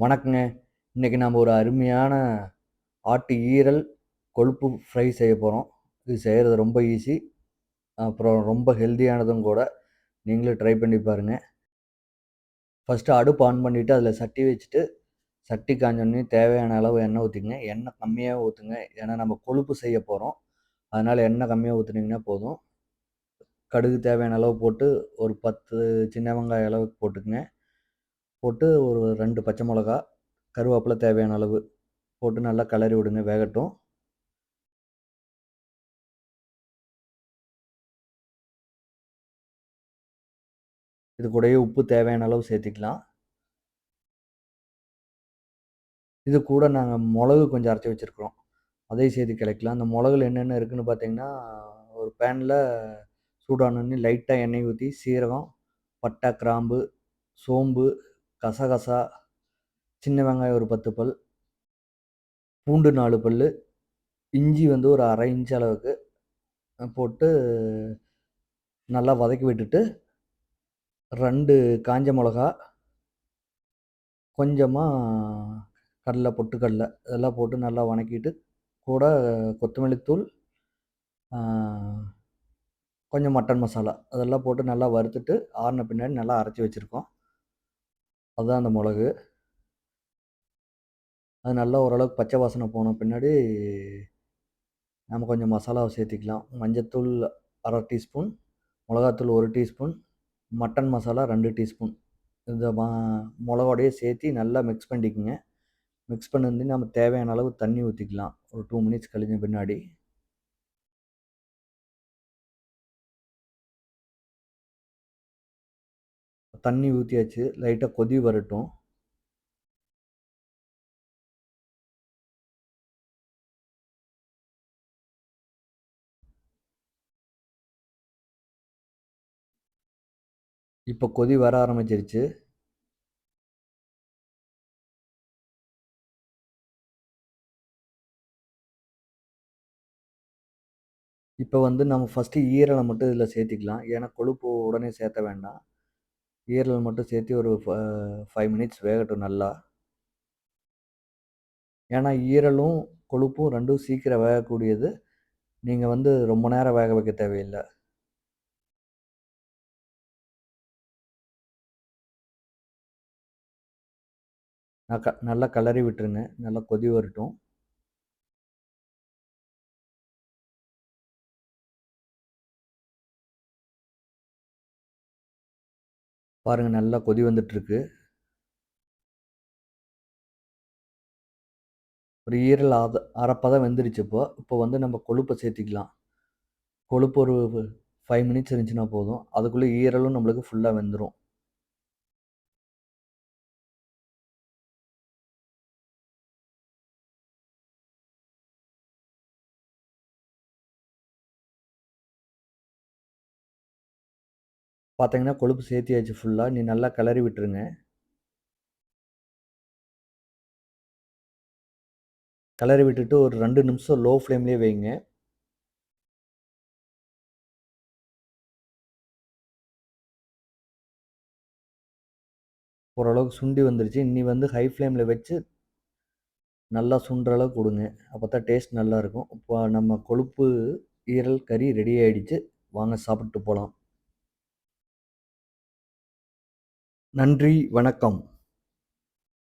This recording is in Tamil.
வணக்கங்க. இன்னைக்கு நம்ம ஒரு அருமையான ஆட்டு ஈரல் கொழுப்பு ஃப்ரை செய்ய போகிறோம் இது செய்கிறது ரொம்ப ஈஸி. அப்புறம் ரொம்ப ஹெல்த்தியானதும் கூட. நீங்களும் ட்ரை பண்ணி பாருங்க. ஃபஸ்ட்டு அடுப்பு ஆன் பண்ணிவிட்டு அதில் சட்டி வச்சுட்டு, சட்டி காஞ்சோடனே தேவையான அளவு எண்ணெய் ஊற்றிங்க எண்ணெய் கம்மியாக ஊற்றுங்க ஏன்னா நம்ம கொழுப்பு செய்ய போகிறோம் அதனால் எண்ணெய் கம்மியாக ஊற்றுனீங்கன்னா போதும். கடுகு தேவையான அளவு போட்டு, ஒரு 10 சின்ன வெங்காய அளவுக்கு போட்டுக்கங்க. போட்டு ஒரு ரெண்டு பச்சை மிளகா கருவேப்பிலை தேவையான அளவு போட்டு நல்லா கிளறி விடுங்க வேகட்டும். இது கூடயே உப்பு தேவையான அளவு சேர்த்துக்கலாம். இது கூட நாங்கள் மிளகு கொஞ்சம் அரைச்சி வச்சிருக்கிறோம். அதையும் சேர்த்து கிடைக்கலாம் அந்த மிளகுல என்னென்ன இருக்குன்னு பார்த்தீங்கன்னா, ஒரு பேனில் சூடானோனே லைட்டாக எண்ணெய் ஊற்றி சீரகம், பட்டை, கிராம்பு, சோம்பு, கசகசா, சின்ன வெங்காயம் ஒரு 10 பல், பூண்டு நாலு பல் இஞ்சி வந்து ஒரு 1/2 இன்ச் அளவுக்கு போட்டு நல்லா வதக்கி விட்டுட்டு ரெண்டு காஞ்ச மிளகா கொஞ்சமாக கடலை பொட்டுக்கடலை இதெல்லாம் போட்டு நல்லா வணக்கிட்டு, கூட கொத்தமல்லி தூள், கொஞ்சம் மட்டன் மசாலா அதெல்லாம் போட்டு நல்லா வறுத்துட்டு, ஆறின பின்னாடி நல்லா அரைச்சி வச்சுருக்கோம். அதுதான் அந்த மிளகு அது நல்லா ஓரளவுக்கு பச்சை வாசனை போன பின்னாடி நம்ம கொஞ்சம் மசாலாவை சேர்த்திக்கலாம். மஞ்சத்தூள் அரை டீஸ்பூன், மிளகாத்தூள் ஒரு டீஸ்பூன், மட்டன் மசாலா ரெண்டு டீஸ்பூன். இந்த மா மிளகோடையே சேர்த்து நல்லா மிக்ஸ் பண்ணிக்கங்க. மிக்ஸ் பண்ணி நம்ம தேவையான அளவு தண்ணி ஊற்றிக்கலாம் ஒரு டூ மினிட்ஸ் கழிஞ்ச பின்னாடி. தண்ணி ஊற்றியாச்சு லைட்டாக கொதி வரட்டும். இப்போ கொதி வர ஆரம்பிச்சிருச்சு. இப்போ வந்து நம்ம ஃபர்ஸ்ட்டு ஈரலை மட்டும் இதில் சேர்த்திக்கலாம். ஏன்னா கொழுப்பு உடனே சேர்த்த வேண்டாம். ஈரல் மட்டும் சேர்த்து ஒரு ஃப 5 மினிட்ஸ் வேகட்டும் நல்லா. ஏன்னா ஈரலும், கொழுப்பும் ரெண்டும் சீக்கிரம் வேகக்கூடியது. நீங்கள் வந்து ரொம்ப நேரம் வேக வைக்க தேவையில்லை க நல்லா கிளறி விட்டுருங்க. நல்லா கொதி வரட்டும். பாருங்கள் நல்லா கொதி வந்துட்டுருக்கு. ஒரு ஈரல் அத அரைப்பதம் வெந்துருச்சு இப்போ. இப்போ வந்து நம்ம கொழுப்பை சேர்த்திக்கலாம். கொழுப்பு ஒரு ஃபைவ் மினிட்ஸ் இருந்துச்சுன்னா போதும். அதுக்குள்ளே ஈரலும் நம்மளுக்கு ஃபுல்லாக வெந்துடும் பார்த்தீங்கன்னா, கொழுப்பு சேர்த்தியாச்சு ஃபுல்லாக நீ நல்லா கிளறி விட்டுருங்க. கிளறி விட்டுட்டு ஒரு ரெண்டு நிமிஷம் லோ ஃப்ளேம்லேயே வைங்க. ஓரளவுக்கு சுண்டி வந்துருச்சு. இனி வந்து ஹை ஃப்ளேமில் வச்சு நல்லா சுண்டுற அளவுக்கு அப்போ தான் டேஸ்ட் நல்லாயிருக்கும் இப்போ நம்ம கொழுப்பு ஈரல் கறி ரெடி ஆகிடுச்சு வாங்க சாப்பிட்டு போகலாம் நன்றி, வணக்கம்.